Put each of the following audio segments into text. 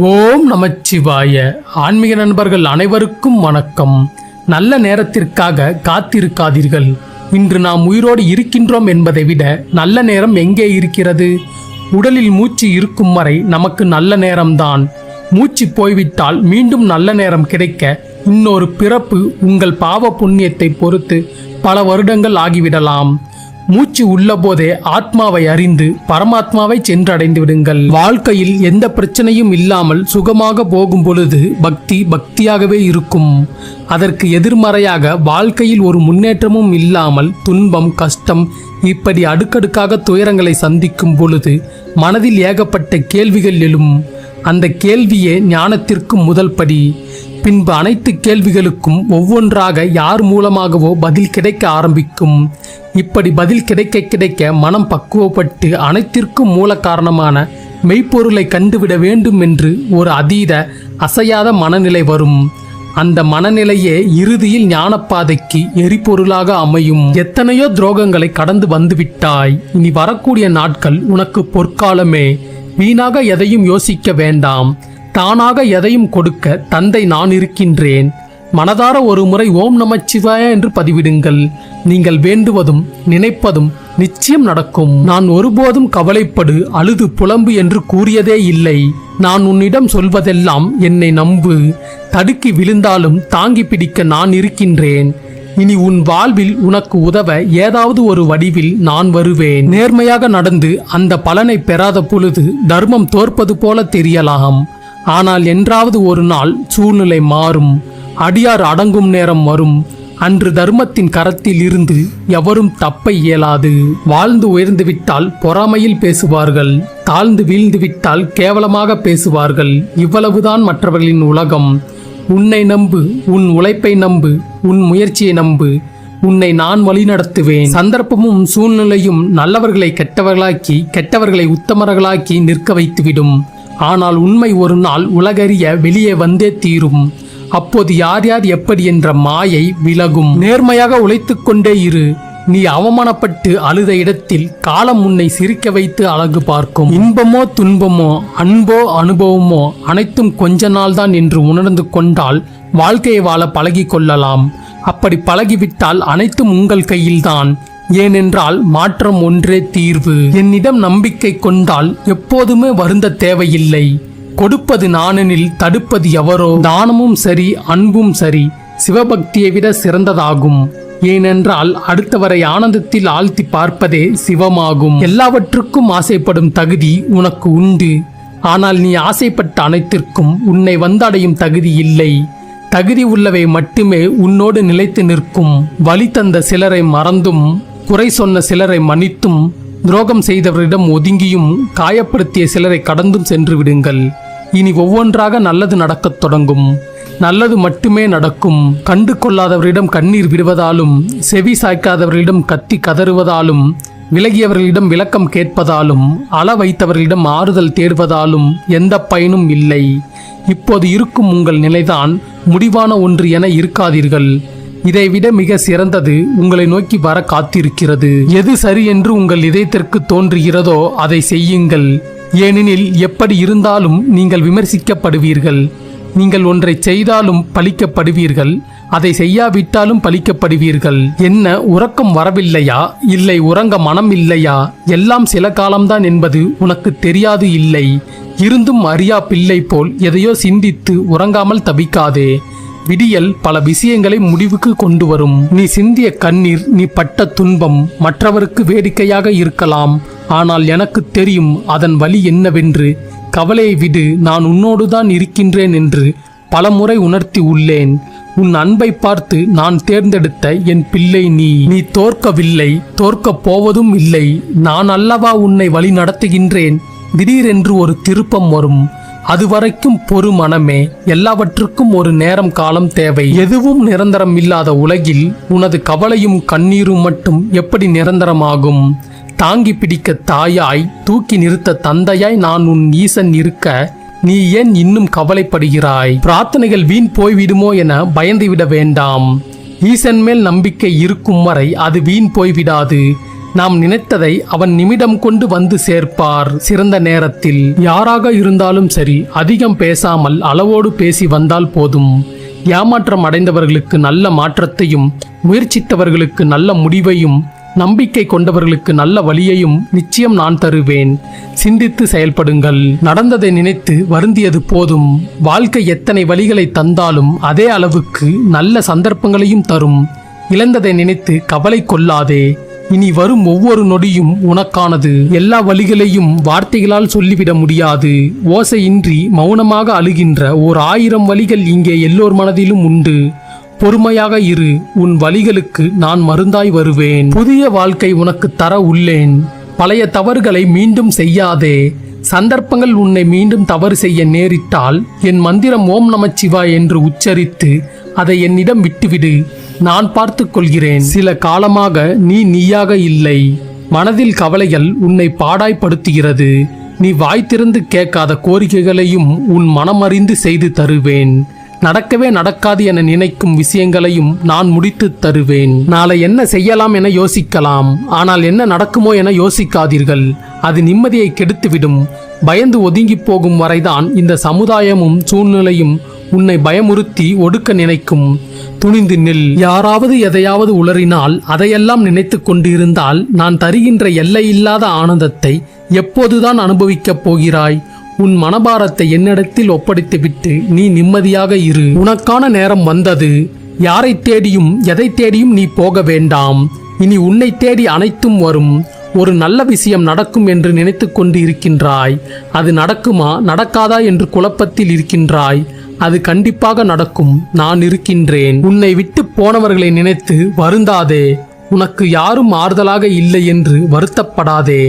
ஓம் நமச்சிவாய. ஆன்மீக நண்பர்கள் அனைவருக்கும் வணக்கம். நல்ல நேரத்திற்காக காத்திருக்காதீர்கள். இன்று நாம் உயிரோடு இருக்கின்றோம் என்பதை விட நல்ல நேரம் எங்கே இருக்கிறது? உடலில் மூச்சு இருக்கும் வரை நமக்கு நல்ல நேரம்தான். மூச்சு போய்விட்டால் மீண்டும் நல்ல நேரம் கிடைக்க இன்னொரு பிறப்பு உங்கள் பாவ புண்ணியத்தை பொறுத்து பல வருடங்கள் ஆகிவிடலாம். மூச்சு உள்ளபோதே ஆத்மாவை அறிந்து பரமாத்மாவை சென்றடைந்து விடுங்கள். வாழ்க்கையில் எந்த பிரச்சனையும் இல்லாமல் சுகமாக போகும் பொழுது பக்தி பக்தியாகவே இருக்கும். அதற்கு எதிர்மறையாக வாழ்க்கையில் ஒரு முன்னேற்றமும் இல்லாமல் துன்பம் கஷ்டம் இப்படி அடுக்கடுக்காக துயரங்களை சந்திக்கும் பொழுது மனதில் ஏகப்பட்ட கேள்விகள் எழும். அந்த கேள்வியே ஞானத்திற்கு முதல் படி. பின்பு அனைத்து கேள்விகளுக்கும் ஒவ்வொன்றாக யார் மூலமாகவோ பதில் கிடைக்க ஆரம்பிக்கும். இப்படி பதில் கிடைக்க கிடைக்க மனம் பக்குவப்பட்டு அனைத்திற்கும் மூல காரணமான மெய்ப்பொருளை கண்டுவிட வேண்டும் என்று ஒரு அதீத அசையாத மனநிலை வரும். அந்த மனநிலையே இறுதியில் ஞானப்பாதைக்கு எரிபொருளாக அமையும். எத்தனையோ துரோகங்களை கடந்து வந்துவிட்டாய். இனி வரக்கூடிய நாட்கள் உனக்கு பொற்காலமே. வீணாக எதையும் யோசிக்க வேண்டாம். தானாக எதையும் கொடுக்க தந்தை நான் இருக்கின்றேன். மனதார ஒரு முறை ஓம் நமச்சிவாய என்று பதிவிடுங்கள். நீங்கள் வேண்டுவதும் நினைப்பதும் நிச்சயம் நடக்கும். நான் ஒருபோதும் கவலைப்படு அழுது புலம்பு என்று கூறியதே இல்லை. நான் உன்னிடம் சொல்வதெல்லாம் என்னை நம்பு. தடுக்கி விழுந்தாலும் தாங்கி பிடிக்க நான் இருக்கின்றேன். இனி உன் வாழ்வில் உனக்கு உதவ ஏதாவது ஒரு வடிவில் நான் வருவேன். நேர்மையாக நடந்து அந்த பலனை பெறாத பொழுது தர்மம் தோற்பது போல தெரியலாம். ஆனால் என்றாவது ஒரு நாள் சூழ்நிலை மாறும். அடியார் அடங்கும் நேரம் வரும். அன்று தர்மத்தின் கரத்தில் இருந்து எவரும் தப்ப இயலாது. வாழ்ந்து உயர்ந்து விட்டால் பொறாமையில் பேசுவார்கள். தாழ்ந்து வீழ்ந்து விட்டால் கேவலமாக பேசுவார்கள். இவ்வளவுதான் மற்றவர்களின் உலகம். உன்னை நம்பு உன் உழைப்பை நம்பு உன் முயற்சியை நம்பு. உன்னை நான் வழிநடத்துவேன். சந்தர்ப்பமும் சூழ்நிலையும் நல்லவர்களை கெட்டவர்களாக்கி கெட்டவர்களை உத்தமர்களாக்கி நிற்க வைத்துவிடும். ஆனால் உண்மை ஒரு நாள் உலகறிய வெளியே வந்தே தீரும். அப்போது யார் யார் எப்படி என்ற மாயை விலகும். நேர்மையாக உழைத்து கொண்டே இரு. நீ அவமானப்பட்டு அழுத இடத்தில் காலம் உன்னை சிரிக்க வைத்து அழகு பார்க்கும். இன்பமோ துன்பமோ அன்போ அனுபவமோ அனைத்தும் கொஞ்ச நாள்தான் என்று உணர்ந்து கொண்டால் வாழ்க்கையை வாழ பழகி கொள்ளலாம். அப்படி பழகிவிட்டால் அனைத்தும் உங்கள் கையில்தான். ஏனென்றால் மாற்றம் ஒன்றே தீர்வு. என்னிடம் நம்பிக்கை கொண்டால் எப்போதுமே வருந்த தேவையில்லை. கொடுப்பது நானெனில் தடுப்பது எவரோ. தானமும் சரி அன்பும் சரி சிவபக்தியை விட சிறந்ததாகும். ஏனென்றால் அடுத்தவரை ஆனந்தத்தில் ஆழ்த்தி பார்ப்பதே சிவமாகும். எல்லாவற்றுக்கும் ஆசைப்படும் தகுதி உனக்கு உண்டு. ஆனால் நீ ஆசைப்பட்ட அனைத்திற்கும் உன்னை வந்தடையும் தகுதி இல்லை. தகுதி உள்ளவை மட்டுமே உன்னோடு நிலைத்து நிற்கும். வழி தந்த சிலரை மறந்தும் குறை சொன்ன சிலரை மன்னித்தும் துரோகம் செய்தவரிடம் ஒதுங்கியும் காயப்படுத்திய சிலரை கடந்தும் சென்று விடுங்கள். இனி ஒவ்வொன்றாக நல்லது நடக்கத் தொடங்கும். நல்லது மட்டுமே நடக்கும். கண்டு கொள்ளாதவரிடம் கண்ணீர் விடுவதாலும் செவி சாய்க்காதவர்களிடம் கத்தி கதறுவதாலும் விலகியவர்களிடம் விளக்கம் கேட்பதாலும் அள வைத்தவர்களிடம் ஆறுதல் தேடுவதாலும் எந்த பயனும் இல்லை. இப்போது இருக்கும் உங்கள் நிலைதான் முடிவான ஒன்று என இருக்காதீர்கள். இதைவிட மிக சிறந்தது உங்களை நோக்கி வர காத்திருக்கிறது. எது சரி என்று உங்கள் இதயத்திற்கு தோன்றுகிறதோ அதை செய்யுங்கள். ஏனெனில் எப்படி இருந்தாலும் நீங்கள் விமர்சிக்கப்படுவீர்கள். நீங்கள் ஒன்றை செய்தாலும் பழிக்கப்படுவீர்கள். அதை செய்யாவிட்டாலும் பழிக்கப்படுவீர்கள். என்ன உறக்கம் வரவில்லையா? இல்லை உறங்க மனம் இல்லையா? எல்லாம் சில காலம்தான் என்பது உனக்கு தெரியாது இல்லை. இருந்தும் அறியா பிள்ளை போல் எதையோ சிந்தித்து உறங்காமல் தவிக்காதே. விடியல் பல விஷயங்களை முடிவுக்கு கொண்டு வரும் நீ சிந்திய கண்ணீர் நீ பட்ட துன்பம் மற்றவருக்கு வேடிக்கையாக இருக்கலாம். ஆனால் எனக்கு தெரியும் அதன் வழி என்னவென்று. கவலையை விடு நான் உன்னோடுதான் இருக்கின்றேன் என்று பலமுறை உணர்த்தி உள்ளேன். உன் அன்பை பார்த்து நான் தேர்ந்தெடுத்த என் பிள்ளை நீ. நீ தோற்கவில்லை தோற்கப் போவதும் இல்லை. நான் அல்லவா உன்னை வழி நடத்துகின்றேன்? திடீரென்று ஒரு திருப்பம் வரும். அதுவரைக்கும் பொறு மனமே எல்லாவற்றுக்கும் ஒரு நேரம் காலம் தேவை. எதுவும் நிரந்தரம் இல்லாத உலகில் உனது கவலையும் கண்ணீரும் மட்டும் எப்படி நிரந்தரமாகும்? தாங்கி பிடிக்க தாயாய் தூக்கி நிறுத்த தந்தையாய் நான் உன் ஈசன் இருக்க நீ ஏன் இன்னும் கவலைப்படுகிறாய்? பிரார்த்தனைகள் வீண் போய்விடுமோ என பயந்துவிட வேண்டாம். ஈசன் மேல் நம்பிக்கை இருக்கும் வரை அது வீண் போய்விடாது. நாம் நினைத்ததை அவன் நிமிடம் கொண்டு வந்து சேர்ப்பார். சிறந்த நேரத்தில் யாராக இருந்தாலும் சரி அதிகம் பேசாமல் அளவோடு பேசி வந்தால் போதும். ஏமாற்றம் அடைந்தவர்களுக்கு நல்ல மாற்றத்தையும் முயற்சித்தவர்களுக்கு நல்ல முடிவையும் நம்பிக்கை கொண்டவர்களுக்கு நல்ல வழியையும் நிச்சயம் நான் தருவேன். சிந்தித்து செயல்படுங்கள். நடந்ததை நினைத்து வருந்தியது போதும். வாழ்க்கை எத்தனை வழிகளை தந்தாலும் அதே அளவுக்கு நல்ல சந்தர்ப்பங்களையும் தரும். இழந்ததை நினைத்து கவலை கொள்ளாதே. இனி வரும் ஒவ்வொரு நொடியும் உனக்கானது. எல்லா வழிகளையும் வார்த்தைகளால் சொல்லிவிட முடியாது. ஓசையின்றி மௌனமாக அழுகின்ற ஓர் ஆயிரம் வழிகள் இங்கே எல்லோர் மனதிலும் உண்டு. பொறுமையாக இரு உன் வழிகளுக்கு நான் மருந்தாய் வருவேன். புதிய வாழ்க்கை உனக்கு தர உள்ளேன். பழைய தவறுகளை மீண்டும் செய்யாதே. சந்தர்ப்பங்கள் உன்னை மீண்டும் தவறு செய்ய நேரிட்டால் என் மந்திரம் ஓம் நமச்சிவாய் என்று உச்சரித்து அதை என்னிடம் விட்டுவிடு. நான் பார்த்து கொள்கிறேன். சில காலமாக நீ நீயாக இல்லை. மனதில் கவலைகள் உன்னை பாடாய்ப்படுத்துகிறது. நீ வாய் திறந்து கேட்காத கோரிக்கைகளையும் உன் மனமறிந்து செய்து தருவேன். நடக்கவே நடக்காது என நினைக்கும் விஷயங்களையும் நான் முடித்து தருவேன். நாளை என்ன செய்யலாம் என யோசிக்கலாம். ஆனால் என்ன நடக்குமோ என யோசிக்காதீர்கள். அது நிம்மதியை கெடுத்துவிடும். பயந்து ஒதுங்கி போகும் வரைதான் இந்த சமுதாயமும் சூழ்நிலையும் உன்னை பயமுறுத்தி ஒடுக்க நினைக்கும். துணிந்து நில். யாராவது எதையாவது உளறினால் அதையெல்லாம் நினைத்து கொண்டிருந்தால் நான் தருகின்ற எல்லையில்லாத ஆனந்தத்தை எப்போதுதான் அனுபவிக்கப் போகிறாய். உன் மனபாரத்தை என்னிடத்தில் ஒப்படைத்துவிட்டு நீ நிம்மதியாக இரு. உனக்கான நேரம் வந்தது. யாரை தேடியும் எதை தேடியும் நீ போக வேண்டாம். இனி உன்னை தேடி அனைத்தும் வரும். ஒரு நல்ல விஷயம் நடக்கும் என்று நினைத்து கொண்டு இருக்கின்றாய் அது நடக்குமா நடக்காதா என்று குழப்பத்தில் இருக்கின்றாய். அது கண்டிப்பாக நடக்கும். நான் இருக்கின்றேன். உன்னை விட்டு போனவர்களை நினைத்து வருந்தாதே. உனக்கு யாரும் ஆறுதலாக இல்லை என்று வருத்தப்படாதே.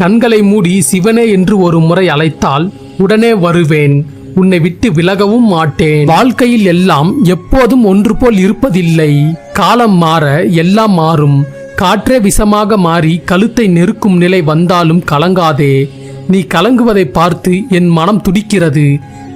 கண்களை மூடி சிவனே என்று ஒரு முறை அழைத்தால் உடனே வருவேன். உன்னை விட்டு விலகவும் மாட்டேன். வாழ்க்கையில் எல்லாம் எப்போதும் ஒன்று போல் இருப்பதில்லை. காலம் மாற எல்லாம் மாறும். காற்றே விஷமாக மாறி கழுத்தை நெருக்கும் நிலை வந்தாலும் கலங்காதே. நீ கலங்குவதை பார்த்து என் மனம் துடிக்கிறது.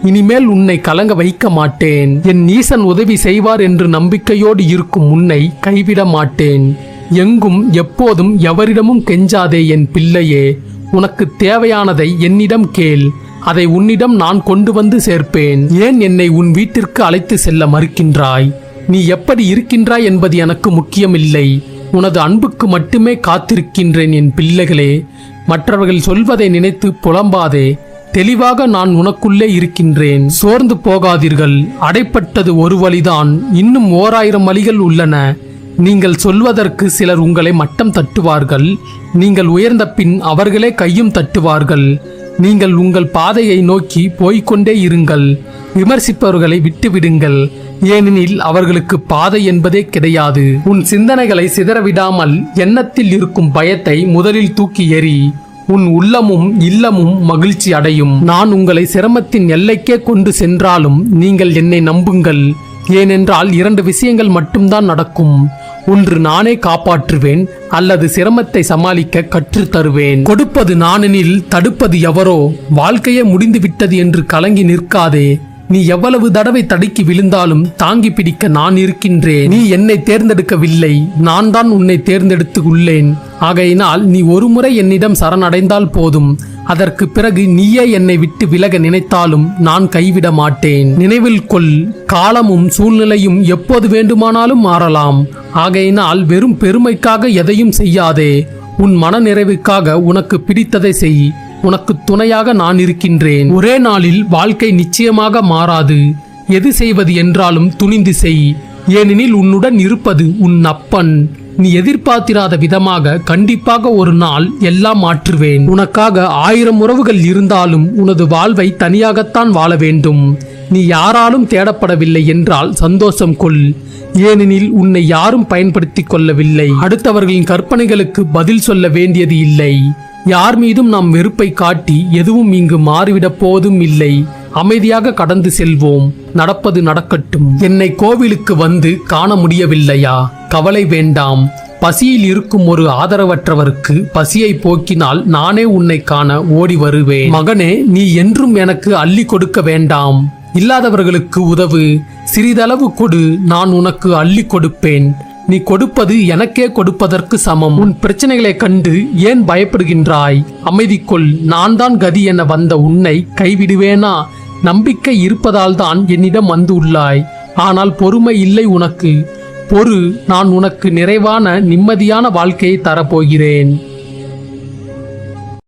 இனிமேல் உன்னை கலங்க வைக்க மாட்டேன். என் ஈசன் உதவி செய்வார் என்று நம்பிக்கையோடு இருக்கும் உன்னை கைவிட மாட்டேன். எங்கும் எப்போதும் எவரிடமும் கெஞ்சாதே என் பிள்ளையே உனக்கு தேவையானதை என்னிடம் கேள் அதை உன்னிடம் நான் கொண்டு வந்து சேர்ப்பேன். ஏன் என்னை உன் வீட்டிற்கு அழைத்து செல்ல மறுக்கின்றாய்? நீ எப்படி இருக்கின்றாய் என்பது எனக்கு முக்கியமில்லை. உனது அன்புக்கு மட்டுமே காத்திருக்கின்றேன் என் பிள்ளைகளே. மற்றவர்கள் சொல்வதை நினைத்து புலம்பாதே தெளிவாக நான் உனக்குள்ளே இருக்கின்றேன். சோர்ந்து போகாதீர்கள் அடைப்பட்டது ஒரு வழிதான் இன்னும் ஓராயிரம் வழிகள் உள்ளன. நீங்கள் சொல்வதற்கு சிலர் உங்களை மட்டம் தட்டுவார்கள். நீங்கள் உயர்ந்த பின் அவர்களே கையும் தட்டுவார்கள். நீங்கள் உங்கள் பாதையை நோக்கி போய்கொண்டே இருங்கள். விமர்சிப்பவர்களை விட்டுவிடுங்கள். ஏனெனில் அவர்களுக்கு பாதை என்பதே கிடையாது. உன் சிந்தனைகளை சிதறவிடாமல் எண்ணத்தில் இருக்கும் பயத்தை முதலில் தூக்கி எறி உன் உள்ளமும் இல்லமும் மகிழ்ச்சி அடையும். நான் உங்களை சிரமத்தின் எல்லைக்கே கொண்டு சென்றாலும் நீங்கள் என்னை நம்புங்கள். ஏனென்றால் இரண்டு விஷயங்கள் மட்டும்தான் நடக்கும். ஒன்று நானே காப்பாற்றுவேன் அல்லது சிரமத்தை சமாளிக்க கற்றுத் தருவேன். கொடுப்பது நானெனில் தடுப்பது எவரோ? வாழ்க்கையே முடிந்து விட்டது என்று கலங்கி நிற்காதே. நீ எவ்வளவு தடவை தடுக்கி விழுந்தாலும் தாங்கி பிடிக்க நான் இருக்கின்றேன். நீ என்னை தேர்ந்தெடுக்கவில்லை நான் தான் உன்னை தேர்ந்தெடுத்து உள்ளேன் ஆகையினால் நீ ஒருமுறை என்னிடம் சரணடைந்தால் போதும். அதற்கு பிறகு நீயே என்னை விட்டு விலக நினைத்தாலும் நான் கைவிட மாட்டேன். நினைவில் கொள் காலமும் சூழ்நிலையும் எப்போது வேண்டுமானாலும் மாறலாம். ஆகையினால் வெறும் பெருமைக்காக எதையும் செய்யாதே. உன் மன நிறைவுக்காக உனக்கு பிடித்ததை செய். உனக்கு துணையாக நான் இருக்கின்றேன். ஒரே நாளில் வாழ்க்கை நிச்சயமாக மாறாது. எது செய்வது என்றாலும் துணிந்து செய். ஏனெனில் உன்னுடன் இருப்பது உன் அப்பன். நீ எதிர்பார்த்திராத விதமாக கண்டிப்பாக ஒரு நாள் எல்லாம் மாற்றுவேன். உனக்காக ஆயிரம் உறவுகள் இருந்தாலும் உனது வாழ்வை தனியாகத்தான் வாழ வேண்டும். நீ யாராலும் தேடப்படவில்லை என்றால் சந்தோஷம் கொள். ஏனெனில் உன்னை யாரும் பயன்படுத்தி கொள்ளவில்லை. அடுத்தவர்களின் கற்பனைகளுக்கு பதில் சொல்ல வேண்டியது இல்லை. யார் மீதும் நாம் வெறுப்பை காட்டி எதுவும் இங்கு மாறிவிடப் போவதும் இல்லை. அமைதியாக கடந்து செல்வோம். நடப்பது நடக்கட்டும். என்னை கோவிலுக்கு வந்து காண முடியவில்லையா? கவலை வேண்டாம். பசியில் இருக்கும் ஒரு ஆதரவற்றவருக்கு பசியை போக்கினால் நானே உன்னை காண ஓடி வருவேன். மகனே நீ என்றும் எனக்கு அள்ளி கொடுக்க வேண்டாம். இல்லாதவர்களுக்கு உதவு. சிறிதளவு கொடு நான் உனக்கு அள்ளி கொடுப்பேன். நீ கொடுப்பது எனக்கே கொடுப்பதற்கு சமம். உன் பிரச்சனைகளைக் கண்டு ஏன் பயப்படுகின்றாய்? அமைதிக்குள் நான் தான் கதி என வந்த உன்னை கைவிடுவேனா? நம்பிக்கை இருப்பதால் தான் என்னிடம் வந்து உள்ளாய். ஆனால் பொறுமை இல்லை உனக்கு. பொறு நான் உனக்கு நிறைவான நிம்மதியான வாழ்க்கையை தரப்போகிறேன்.